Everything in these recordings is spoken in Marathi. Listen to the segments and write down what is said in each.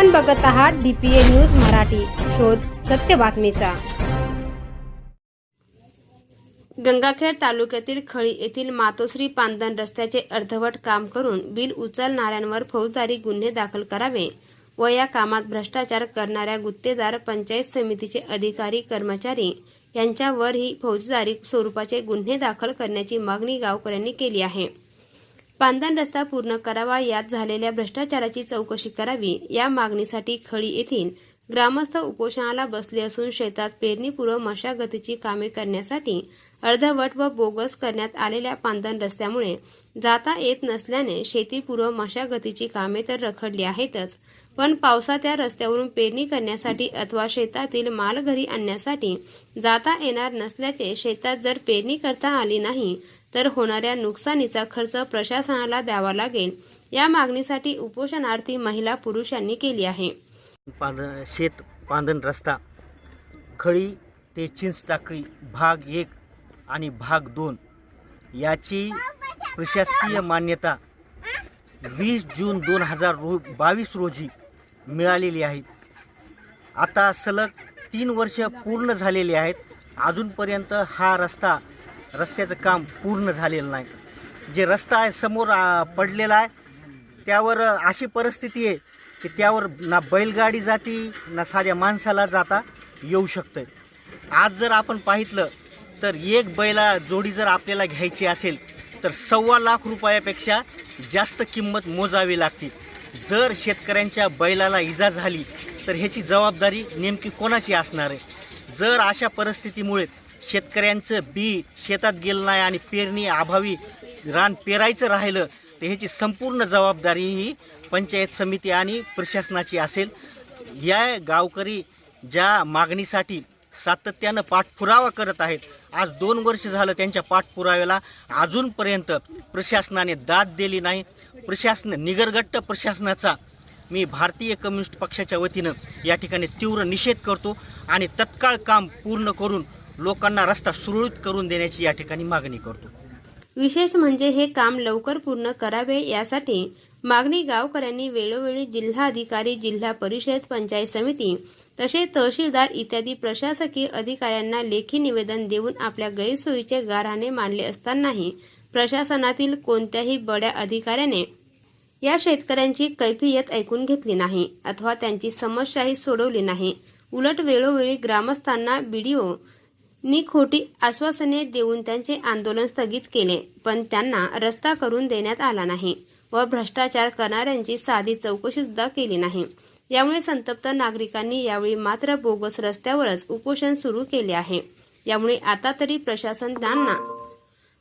आपण बघत आहात डीपीए न्यूज मराठी. शोध सत्य बातमीचा. गंगाखेड तालुक्यातील खळी येथील मातोश्री पांदन रस्त्याचे अर्धवट काम करून बिल उचलणाऱ्यांवर फौजदारी गुन्हे दाखल करावे व या कामात भ्रष्टाचार करणाऱ्या गुत्तेदार पंचायत समितीचे अधिकारी कर्मचारी यांच्यावरही फौजदारी स्वरूपाचे गुन्हे दाखल करण्याची मागणी गावकऱ्यांनी केली आहे. पांदन रस्ता पूर्ण करावा यात झालेल्या भ्रष्टाचाराची चौकशी करावी या मागणीसाठी खळी येथील ग्रामस्थ उपोषणाला बसले असून शेतात पेरणीपूर्व मशागतीची कामे करण्यासाठी अर्धवट व बोगस करण्यात आलेल्या पांदन रस्त्यामुळे जाता येत नसल्याने शेतीपूर्व मशागतीची कामे तर रखडली आहेतच. पण पावसात त्या रस्त्यावरून पेरणी करण्यासाठी अथवा शेतातील माल घरी आणण्यासाठी जाता येणार नसल्याचे शेतात जर पेरणी करता आली नाही तर होणाऱ्या नुकसानीचा खर्च प्रशासनाला द्यावा लागेल. या मागणीसाठी उपोषणार्थी महिला पुरुषांनी केली आहे. शेत पांदन रस्ता खळी ते चिंचटाकळी भाग एक आणि भाग दोन. याची प्रशासकीय मान्यता वीस जून दोन हजार रो बावीस रोजी मिळालेली आहे. आता सलग तीन वर्ष पूर्ण झालेली आहेत. अजूनपर्यंत हा रस्ता रस्त्याचं काम पूर्ण झालेलं नाही. जे रस्ता आहे समोर पडलेला आहे त्यावर अशी परिस्थिती आहे की त्यावर ना बैलगाडी जाती ना साध्या माणसाला जाता येऊ शकतं आज जर आपण पाहितलं तर एक बैला जोडी जर आपल्याला घ्यायची असेल तर सव्वा लाख रुपयापेक्षा जास्त किंमत मोजावी लागते जर शेतकऱ्यांच्या बैलाला इजा झाली तर ह्याची जबाबदारी नेमकी कोणाची असणार आहे? जर अशा परिस्थितीमुळे शेतकऱ्यांचं बी शेतात गेलं नाही आणि पेरणी अभावी रान पेरायचं राहिलं तर ह्याची संपूर्ण जबाबदारी ही पंचायत समिती आणि प्रशासनाची असेल. या गावकरी ज्या मागणीसाठी सातत्यानं पाठपुरावा करत आहेत आज दोन वर्ष झालं त्यांच्या पाठपुराव्याला. अजूनपर्यंत प्रशासनाने दाद दिली नाही. प्रशासन निगरगट्ट प्रशासनाचा. मी भारतीय कम्युनिस्ट पक्षाच्या वतीनं या ठिकाणी तीव्र निषेध करतो आणि तत्काळ काम पूर्ण करून लोकांना रस्ता सुरळीत करून देण्याची या ठिकाणी मागणी करतो. विशेष म्हणजे हे काम लवकर पूर्ण करावे यासाठी मागणी गावकऱ्यांनी वेळोवेळी जिल्हा अधिकारी जिल्हा परिषद पंचायत समिती तसेच तहसीलदार इत्यादी प्रशासकीय अधिकाऱ्यांना लेखी निवेदन देऊन आपल्या गैरसोयीचे गाऱ्हाणे मांडले असतानाही प्रशासनातील कोणत्याही बड्या अधिकाऱ्याने या शेतकऱ्यांची कैफियत ऐकून घेतली नाही अथवा त्यांची समस्याही सोडवली नाही. उलट वेळोवेळी ग्रामस्थांना बीडीओ नी खोटी आश्वासने देऊन त्यांचे आंदोलन स्थगित केले पण त्यांना रस्ता करून देण्यात आला नाही व भ्रष्टाचार करणाऱ्यांची साधी चौकशी सुद्धा केली नाही. यामुळे संतप्त नागरिकांनी यावेळी मात्र बोगस रस्त्यावरच उपोषण सुरू केले आहे. यामुळे आता तरी प्रशासन त्यांना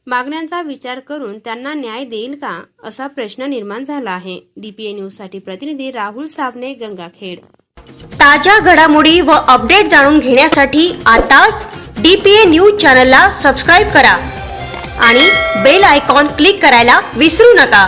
मागण्यांचा विचार करून त्यांना न्याय देईल का असा प्रश्न निर्माण झाला आहे. डीपीए न्यूजसाठी प्रतिनिधी राहुल साबणे गंगाखेड. ताज्या घडामोडी व अपडेट जाणून घेण्यासाठी आताच डीपीए न्यूज चॅनलला सबस्क्राईब करा आणि बेल आयकॉन क्लिक करायला विसरू नका.